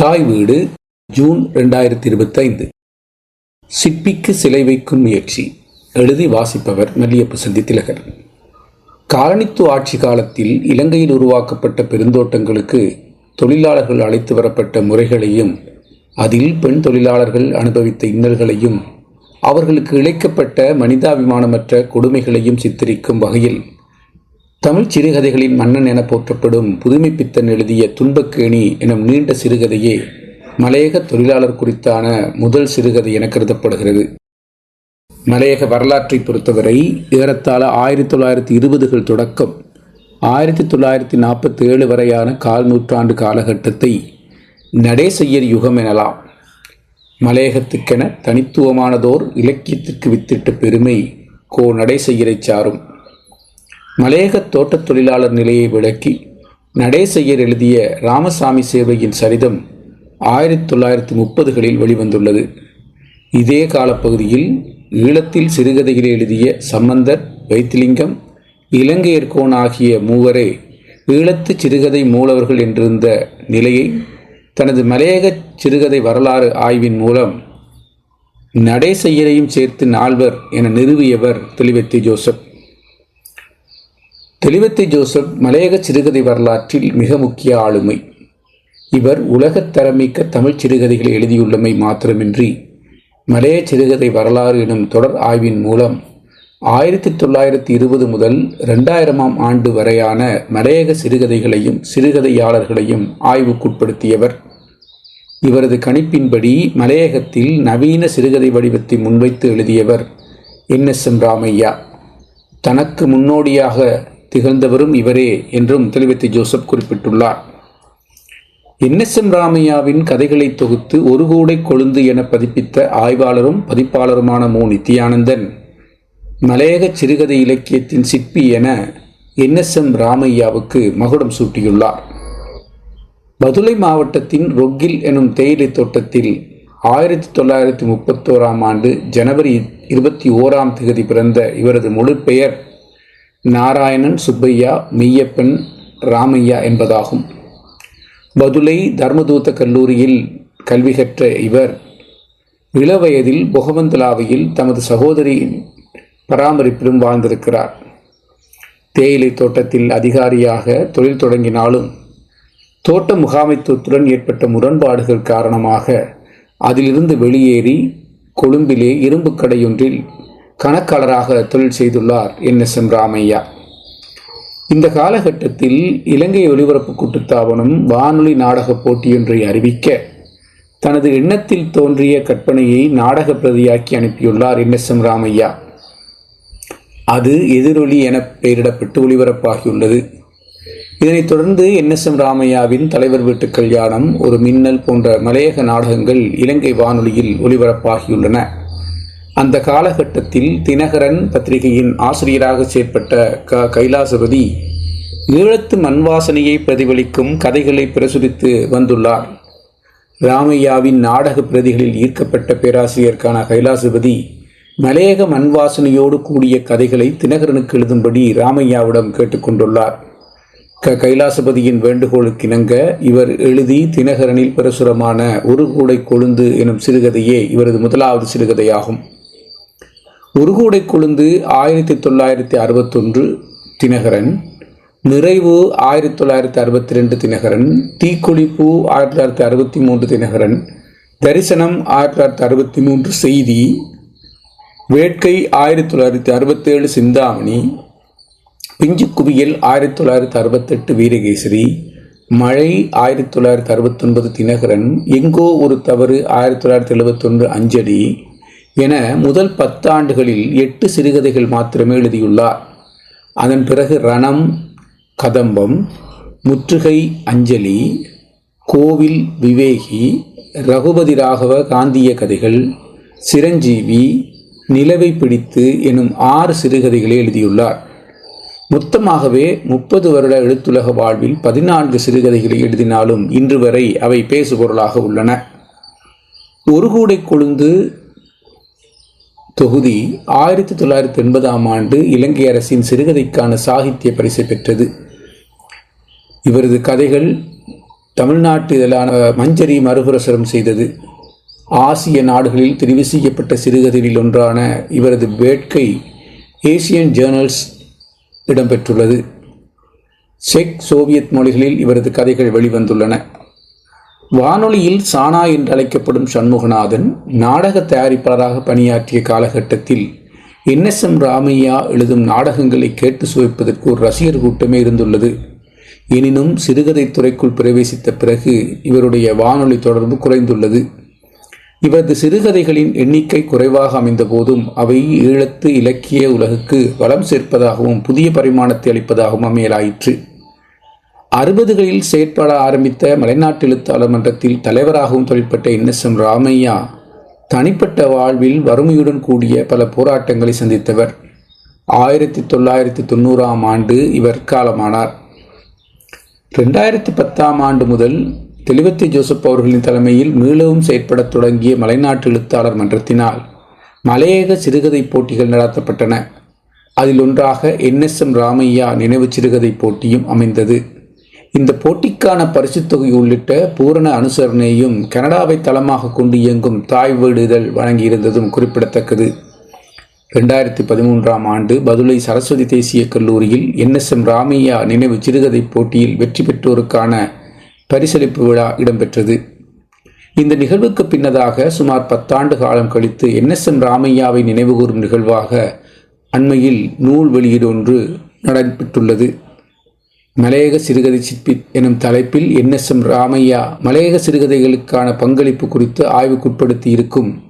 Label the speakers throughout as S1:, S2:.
S1: தாய் வீடு ஜூன் ரெண்டாயிரத்தி இருபத்தைந்து சிற்பிக்கு சிலை வைக்கும் முயற்சி எழுதி வாசிப்பவர் மல்லியப்பு சந்தி திலகர். காலனித்துவ ஆட்சி காலத்தில் இலங்கையில் உருவாக்கப்பட்ட பெருந்தோட்டங்களுக்கு தொழிலாளர்கள் அழைத்து வரப்பட்ட முறைகளையும் அதில் பெண் தொழிலாளர்கள் அனுபவித்த இன்னல்களையும் அவர்களுக்கு இழைக்கப்பட்ட மனிதாபிமானமற்ற கொடுமைகளையும் சித்தரிக்கும் வகையில் தமிழ் சிறுகதைகளின் மன்னன் என போற்றப்படும் புதுமைப்பித்தன் எழுதிய துன்பக்கேணி எனும் நீண்ட சிறுகதையே மலையக தொழிலாளர் குறித்தான முதல் சிறுகதை என கருதப்படுகிறது. மலையக வரலாற்றை பொறுத்தவரை ஏறத்தாழ ஆயிரத்தி தொள்ளாயிரத்தி இருபதுகள் தொடக்கம். ஆயிரத்தி தொள்ளாயிரத்தி நாற்பத்தி ஏழு வரையான கால் நூற்றாண்டு காலகட்டத்தை நடேசையர் யுகம் எனலாம். மலையகத்துக்கென தனித்துவமானதோர் இலக்கியத்திற்கு வித்திட்ட பெருமை கோ நடேசெய்யரை சாரும். மலையக தோட்டத் தொழிலாளர் நிலையை விளக்கி நடேசெய்யர் எழுதிய ராமசாமி சேவையின் சரிதம் ஆயிரத்தி தொள்ளாயிரத்தி முப்பதுகளில் வெளிவந்துள்ளது. இதே காலப்பகுதியில் ஈழத்தில் சிறுகதைகளை எழுதிய சம்பந்தர் வைத்திலிங்கம் இலங்கையர்கோன் ஆகிய மூவரே ஈழத்து சிறுகதை மூலவர்கள் என்றிருந்த நிலையை தனது மலையக சிறுகதை வரலாறு ஆய்வின் மூலம் நடேசையரையும் சேர்த்து நால்வர் என நிறுவியவர் தெளிவெத்தி ஜோசப். தெளிவத்தை ஜோசப் மலையக சிறுகதை வரலாற்றில் மிக முக்கிய ஆளுமை. இவர் உலகத் தரமிக்க தமிழ் சிறுகதைகளை எழுதியுள்ளமை மாத்திரமின்றி மலைய சிறுகதை வரலாறு எனும் தொடர் ஆய்வின் மூலம் ஆயிரத்தி தொள்ளாயிரத்தி இருபது முதல் ரெண்டாயிரமாம் ஆண்டு வரையான மலையக சிறுகதைகளையும் சிறுகதையாளர்களையும் ஆய்வுக்குட்படுத்தியவர். இவரது கணிப்பின்படி மலையகத்தில் நவீன சிறுகதை வடிவத்தை முன்வைத்து எழுதியவர் என் எஸ் எம் ராமையா. தனக்கு முன்னோடியாக திகழ்ந்தவரும் இவரே என்றும் தெளிவத்தி ஜோசப் குறிப்பிட்டுள்ளார். என் எஸ் எம் ராமையாவின் கதைகளை தொகுத்து ஒரு கூடை கொழுந்து என பதிப்பித்த ஆய்வாளரும் பதிப்பாளருமான மு. நித்யானந்தன் மலையக சிறுகதை இலக்கியத்தின் சிற்பி என என் எஸ் எம் ராமையாவுக்கு மகுடம் சூட்டியுள்ளார். மதுரை மாவட்டத்தின் ரொக்கில் எனும் தேயிலை தோட்டத்தில் ஆயிரத்தி தொள்ளாயிரத்தி முப்பத்தோராம் ஆண்டு ஜனவரி இருபத்தி ஓராம் தேதி பிறந்த இவரது முழு பெயர் நாராயணன் சுப்பையா மெய்யப்பன் ராமையா என்பதாகும். பதுளை தர்மதூத்த கல்லூரியில் கல்வி கற்ற இவர் இளவயதில் பொகவந்தலாவையில் தமது சகோதரியின் பராமரிப்பிலும் வாழ்ந்திருக்கிறார். தேயிலை தோட்டத்தில் அதிகாரியாக தொழில் தொடங்கினாலும் தோட்ட முகாமைத்துவத்துடன் ஏற்பட்ட முரண்பாடுகள் காரணமாக அதிலிருந்து வெளியேறி கொழும்பிலே இரும்பு கடையொன்றில் கணக்காளராக தொழில் செய்துள்ளார் என் எஸ் எம் ராமையா. இந்த காலகட்டத்தில் இலங்கை ஒலிபரப்பு கூட்டுத்தாபனம் வானொலி நாடக போட்டியொன்றை அறிவிக்க தனது எண்ணத்தில் தோன்றிய கற்பனையை நாடக பிரதியாக்கி அனுப்பியுள்ளார் என் எஸ் எம் ராமையா. அது எதிரொலி என பெயரிடப்பட்டு ஒளிபரப்பாகியுள்ளது இதனைத் தொடர்ந்து என் எஸ் எம் ராமையாவின் தலைவர் வீட்டு கல்யாணம் ஒரு மின்னல் போன்ற மலையக நாடகங்கள் இலங்கை வானொலியில் ஒளிபரப்பாகியுள்ளன அந்த காலகட்டத்தில் தினகரன் பத்திரிகையின் ஆசிரியராக செயற்பட்ட க. கைலாசபதி ஈழத்து மண்வாசனையை பிரதிபலிக்கும் கதைகளை பிரசுரித்து வந்துள்ளார். ராமையாவின் நாடக பிரதிகளில் ஈர்க்கப்பட்ட பேராசிரியருக்கான கைலாசபதி மலையக மண்வாசனையோடு கூடிய கதைகளை தினகரனுக்கு எழுதும்படி ராமையாவிடம் கேட்டுக்கொண்டுள்ளார் க. கைலாசபதியின் வேண்டுகோளுக்கு இணங்க இவர் எழுதி தினகரனில் பிரசுரமான ஒரு கூடை கொழுந்து எனும் சிறுகதையே இவரது முதலாவது சிறுகதையாகும். ஒரு கூடை கொழுந்து ஆயிரத்தி தொள்ளாயிரத்தி அறுபத்தொன்று தினகரன் நிறைவு ஆயிரத்தி தொள்ளாயிரத்தி அறுபத்தி ரெண்டு தினகரன் தீக்குளிப்பு ஆயிரத்தி தொள்ளாயிரத்தி அறுபத்தி மூன்று தினகரன் தரிசனம் ஆயிரத்தி தொள்ளாயிரத்தி அறுபத்தி மூன்று செய்தி வேட்கை ஆயிரத்தி தொள்ளாயிரத்தி அறுபத்தேழு சிந்தாமணி பிஞ்சு குவியல் ஆயிரத்தி தொள்ளாயிரத்தி அறுபத்தெட்டு வீரகேசரி மழை ஆயிரத்தி தொள்ளாயிரத்தி அறுபத்தொன்பது தினகரன் எங்கோ ஒரு தவறு ஆயிரத்தி தொள்ளாயிரத்தி எழுபத்தொன்று அஞ்சலி என முதல் பத்தாண்டுகளில் எட்டு சிறுகதைகள் மாத்திரமே எழுதியுள்ளார். அதன் பிறகு ரணம் கதம்பம் முற்றுகை அஞ்சலி கோவில் விவேகி ரகுபதி ராகவ காந்திய கதைகள் சிரஞ்சீவி நிலவை பிடித்து எனும் ஆறு சிறுகதைகளை எழுதியுள்ளார். மொத்தமாகவே முப்பது வருட எழுத்துலக வாழ்வில் பதினான்கு சிறுகதைகளை எழுதினாலும் இன்று வரை அவை பேசுபொருளாக உள்ளன. ஒரு கூடை கொழுந்து தொகுதி ஆயிரத்தி தொள்ளாயிரத்தி எண்பதாம் ஆண்டு இலங்கை அரசின் சிறுகதைக்கான சாகித்ய பரிசை பெற்றது. இவரது கதைகள் தமிழ்நாட்டு இதழான மஞ்சரி மறுபுரசரம் செய்தது. ஆசிய நாடுகளில் தெரிவு செய்யப்பட்ட சிறுகதைகளில் ஒன்றான இவரது வேட்கை ஏசியன் ஜேர்னல்ஸ் இடம்பெற்றுள்ளது. செக் சோவியத் மொழிகளில் இவரது கதைகள் வெளிவந்துள்ளன. வானொலியில் சானா என்று அழைக்கப்படும் சண்முகநாதன் நாடக தயாரிப்பாளராக பணியாற்றிய காலகட்டத்தில் என்எஸ்எம் ராமையா எழுதும் நாடகங்களை கேட்டு சுவைப்பதற்கு ஒரு ரசிகர் கூட்டமே இருந்துள்ளது. எனினும் சிறுகதை துறைக்குள் பிரவேசித்த பிறகு இவருடைய வானொலி தொடர்பு குறைந்துள்ளது. இவரது சிறுகதைகளின் எண்ணிக்கை குறைவாக அமைந்த போதும் அவை ஈழத்து இலக்கிய உலகுக்கு வளம் சேர்ப்பதாகவும் புதிய பரிமாணத்தை அளிப்பதாகவும் அமையலாயிற்று. அறுபதுகளில் செயற்பட ஆரம்பித்த மலைநாட்டு எழுத்தாளர் மன்றத்தில் தலைவராகவும் தொழிற்பட்ட இன்னசம் ராமையா தனிப்பட்ட வாழ்வில் வறுமையுடன் கூடிய பல போராட்டங்களை சந்தித்தவர். ஆயிரத்தி தொள்ளாயிரத்தி தொண்ணூறாம் ஆண்டு இவர் காலமானார். ரெண்டாயிரத்தி பத்தாம் ஆண்டு முதல் தெளிவத்தி ஜோசப் அவர்களின் தலைமையில் மீளவும் செயற்படத் தொடங்கிய மலைநாட்டு எழுத்தாளர் மன்றத்தினால் மலையக சிறுகதை போட்டிகள் நடத்தப்பட்டன. அதில் ஒன்றாக என் எஸ்எம் ராமையா நினைவு சிறுகதை போட்டியும் அமைந்தது. இந்த போட்டிக்கான பரிசுத் தொகை உள்ளிட்ட பூரண அனுசரணையும் கனடாவை தளமாக கொண்டு இயங்கும் தாய் வீடு இதழ் வழங்கியிருந்ததும் குறிப்பிடத்தக்கது. ரெண்டாயிரத்தி பதிமூன்றாம் ஆண்டு பதுளை சரஸ்வதி தேசிய கல்லூரியில் என்எஸ்எம் ராமையா நினைவு சிறுகதை போட்டியில் வெற்றி பெற்றோருக்கான பரிசளிப்பு விழா இடம்பெற்றது. இந்த நிகழ்வுக்கு பின்னதாக சுமார் பத்தாண்டு காலம் கழித்து என்எஸ்எம் ராமையாவை நினைவுகூரும் நிகழ்வாக அண்மையில் நூல் வெளியீடு ஒன்று நடைபெற்றுள்ளது. மலையக சிறுகதை சிற்பி எனும் தலைப்பில் என் எஸ் எம் ராமையா மலையக சிறுகதைகளுக்கான பங்களிப்பு குறித்து ஆய்வுக்குட்படுத்தி இருக்கும்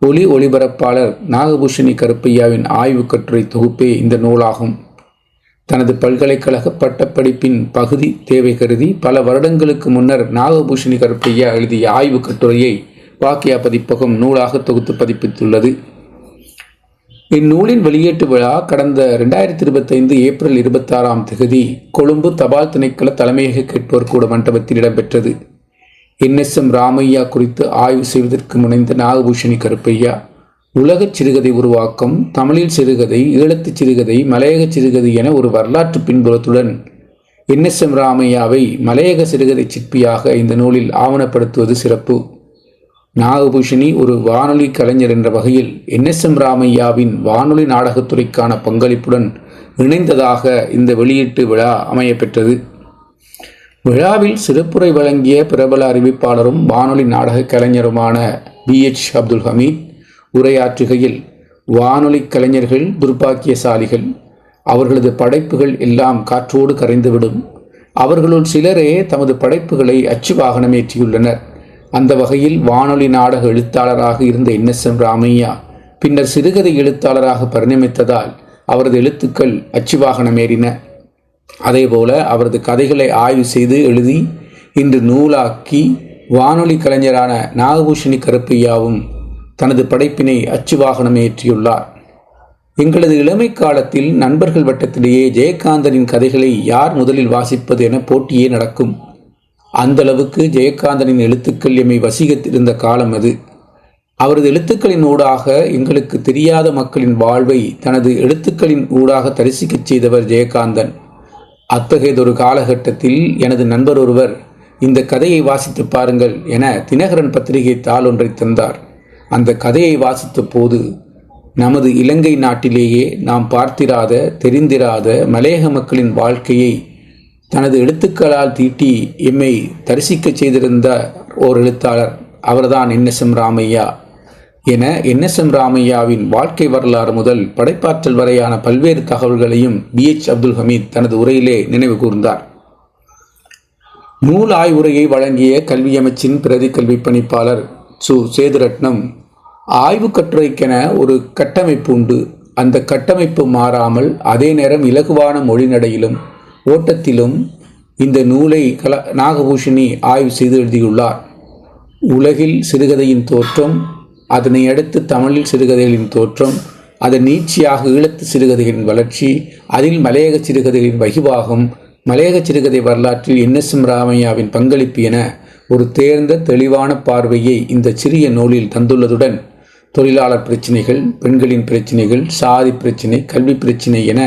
S1: ஒலி ஒளிபரப்பாளர் நாகபூஷணி கருப்பையாவின் ஆய்வு கட்டுரை தொகுப்பே இந்த நூலாகும். தனது பல்கலைக்கழக பட்டப்படிப்பின் பகுதி தேவை கருதி பல வருடங்களுக்கு முன்னர் நாகபூஷணி கருப்பையா எழுதிய ஆய்வு கட்டுரையை வாக்கியா பதிப்பகம் நூலாக தொகுத்து பதிப்பித்துள்ளது. இந்நூலின் வெளியீட்டு விழா கடந்த ரெண்டாயிரத்தி இருபத்தைந்து ஏப்ரல் இருபத்தாறாம் தேதி கொழும்பு தபால் திணைக்கள தலைமையக கேட்போர் கூட மண்டபத்தில் இடம்பெற்றது. என்எஸ்எம் ராமையா குறித்து ஆய்வு செய்வதற்கு முனைந்த நாகபூஷணி கருப்பையா உலகச் சிறுகதை உருவாக்கம் தமிழில் சிறுகதை ஈழத்து சிறுகதை மலையக சிறுகதை என ஒரு வரலாற்று பின்புலத்துடன் என்எஸ்எம் ராமையாவை மலையக சிறுகதை சிற்பியாக இந்த நூலில் ஆவணப்படுத்துவது சிறப்பு. நாகபூஷணி ஒரு வானொலி கலைஞர் என்ற வகையில் என்எஸ்எம் ராமையாவின் வானொலி நாடகத்துறைக்கான பங்களிப்புடன் இணைந்ததாக இந்த வெளியீட்டு விழா அமையப்பெற்றது. விழாவில் சிறப்புரை வழங்கிய பிரபல அறிவிப்பாளரும் வானொலி நாடக கலைஞருமான பி. எச். அப்துல் ஹமீத் உரையாற்றுகையில் வானொலி கலைஞர்கள் துர்பாக்கியசாலிகள் அவர்களது படைப்புகள் எல்லாம் காற்றோடு கரைந்துவிடும். அவர்களுள் சிலரே தமது படைப்புகளை அச்சு வாகனமேற்றியுள்ளனர். அந்த வகையில் வானொலி நாடக எழுத்தாளராக இருந்த என்எஸ்எம் ராமையா பின்னர் சிறுகதை எழுத்தாளராக பரிணமித்ததால் அவரது எழுத்துக்கள் அச்சுவாகனம் ஏறின. அதேபோல அவரது கதைகளை ஆய்வு செய்து எழுதி இன்று நூலாக்கி வானொலி கலைஞரான நாகபூஷணி கருப்பையாவும் தனது படைப்பினை அச்சுவாகனம் ஏற்றியுள்ளார். எங்களது இளமை காலத்தில் நண்பர்கள் வட்டத்திலேயே ஜெயகாந்தனின் கதைகளை யார் முதலில் வாசிப்பது என போட்டியே நடக்கும். அந்த அளவுக்கு ஜெயகாந்தனின் எழுத்துக்கள் எம்மை வசீகத்திருந்த காலம் அது. அவரது எழுத்துக்களின் ஊடாக எங்களுக்கு தெரியாத மக்களின் வாழ்வை தனது எழுத்துக்களின் ஊடாக தரிசிக்கச் செய்தவர் ஜெயகாந்தன். அத்தகையதொரு காலகட்டத்தில் எனது நண்பர் ஒருவர் இந்த கதையை வாசித்து பாருங்கள் என தினகரன் பத்திரிகை தாள் ஒன்றை தந்தார். அந்த கதையை வாசித்த போது நமது இலங்கை நாட்டிலேயே நாம் பார்த்திராத தெரிந்திராத மலையக மக்களின் வாழ்க்கையை தனது எழுத்துக்களால் தீட்டி எம்மை தரிசிக்கச் செய்திருந்த ஓர் எழுத்தாளர் அவர்தான் என்எஸ்எம் ராமையா. என என்எஸ்எம் ராமையாவின் வாழ்க்கை வரலாறு முதல் படைப்பாற்றல் வரையான பல்வேறு தகவல்களையும் பி. எச். அப்துல் ஹமீத் தனது உரையிலே நினைவு கூர்ந்தார். நூல் ஆய்வுரையை வழங்கிய கல்வி அமைச்சின் பிரதி கல்வி பணிப்பாளர் சு. சேதுரட்னம் ஆய்வு கட்டுரைக்கென ஒரு கட்டமைப்பு உண்டு. அந்த கட்டமைப்பு மாறாமல் அதே நேரம் இலகுவான மொழிநடையிலும் ஓட்டத்திலும் இந்த நூலை கல நாகபூஷணி ஆய்வு செய்து எழுதியுள்ளார். உலகில் சிறுகதையின் தோற்றம் அதனை அடுத்து தமிழில் சிறுகதைகளின் தோற்றம் அதன் நீட்சியாக ஈழத்து சிறுகதைகளின் வளர்ச்சி அதில் மலையக சிறுகதைகளின் வகிவாகும் மலையக சிறுகதை வரலாற்றில் என்எஸ்எம் ராமையாவின் பங்களிப்பு என ஒரு தேர்ந்த தெளிவான பார்வையை இந்த சிறிய நூலில் தந்துள்ளதுடன் தொழிலாளர் பிரச்சினைகள் பெண்களின் பிரச்சினைகள் சாதி பிரச்சினை கல்வி பிரச்சினை என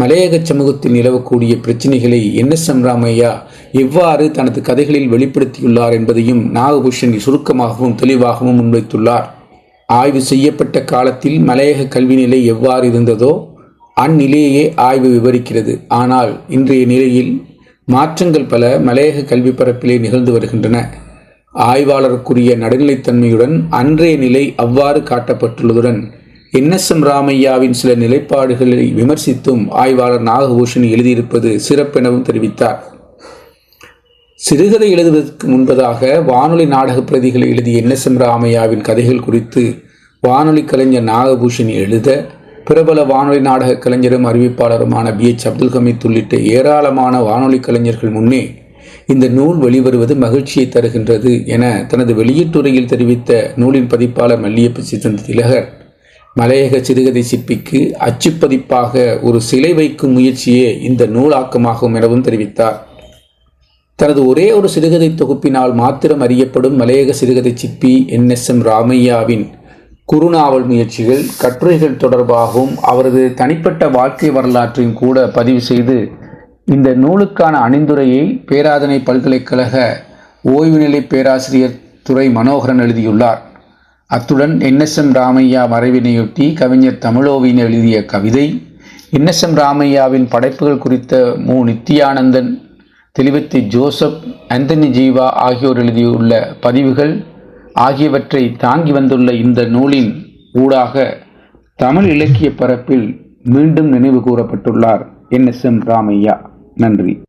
S1: மலையக சமூகத்தில் நிலவக்கூடிய பிரச்சனைகளை என் எஸ் எம் ராமையா எவ்வாறு தனது கதைகளில் வெளிப்படுத்தியுள்ளார் என்பதையும் நாகபூஷன் சுருக்கமாகவும் தெளிவாகவும் முன்வைத்துள்ளார். ஆய்வு செய்யப்பட்ட காலத்தில் மலையக கல்வி நிலை எவ்வாறு இருந்ததோ அந்நிலையே ஆய்வு விவரிக்கிறது. ஆனால் இன்றைய நிலையில் மாற்றங்கள் பல மலையக கல்வி பரப்பிலே நிகழ்ந்து வருகின்றன. ஆய்வாளருக்குரிய நடுநிலைத்தன்மையுடன் அன்றைய நிலை அவ்வாறு காட்டப்பட்டுள்ளதுடன் என்எஸ்எம் ராமையாவின் சில நிலைப்பாடுகளை விமர்சித்தும் ஆய்வாளர் நாகபூஷன் எழுதியிருப்பது சிறப்பெனவும் தெரிவித்தார். சிறுகதை எழுதுவதற்கு முன்பதாக வானொலி நாடக பிரதிகளை எழுதிய எம் ராமையாவின் கதைகள் குறித்து வானொலி கலைஞர் நாகபூஷன் எழுத பிரபல வானொலி நாடக கலைஞரும் அறிவிப்பாளருமான பி. எச். அப்துல் ஹமீத் உள்ளிட்ட ஏராளமான வானொலி கலைஞர்கள் முன்னே இந்த நூல் வெளிவருவது மகிழ்ச்சியை தருகின்றது என தனது வெளியீட்டுரையில் தெரிவித்த நூலின் பதிப்பாளர் மல்லியப்ப சித்தன் திலகர் மலையக சிறுகதை சிற்பிக்கு அச்சுப்பதிப்பாக ஒரு சிலை வைக்கும் முயற்சியே இந்த நூலாக்கமாகும் எனவும் தெரிவித்தார். தனது ஒரே ஒரு சிறுகதை தொகுப்பினால் மாத்திரம் அறியப்படும் மலையக சிறுகதை சிற்பி என். எஸ். எம். ராமையாவின் குறுநாவல் முயற்சிகள் கட்டுரைகள் தொடர்பாகவும் அவரது தனிப்பட்ட வாழ்க்கை வரலாற்றையும் கூட பதிவு செய்து இந்த நூலுக்கான அணிந்துரையை பேராதனை பல்கலைக்கழக ஓய்வுநிலை பேராசிரியர் துறை மனோகரன் எழுதியுள்ளார். அத்துடன் என்எஸ்எம் ராமையா மறைவினையொட்டி கவிஞர் தமிழோவின் எழுதிய கவிதை. என்எஸ்எம் ராமையாவின் படைப்புகள் குறித்த மு. நித்தியானந்தன் தெளிவத்தி ஜோசப் அந்தனி ஜீவா ஆகியோர் எழுதியுள்ள பதிவுகள் ஆகியவற்றை தாங்கி வந்துள்ள இந்த நூலின் ஊடாக தமிழ் இலக்கிய பரப்பில் மீண்டும் நினைவு கூறப்பட்டுள்ளார் என் எஸ் எம் ராமையா. நன்றி.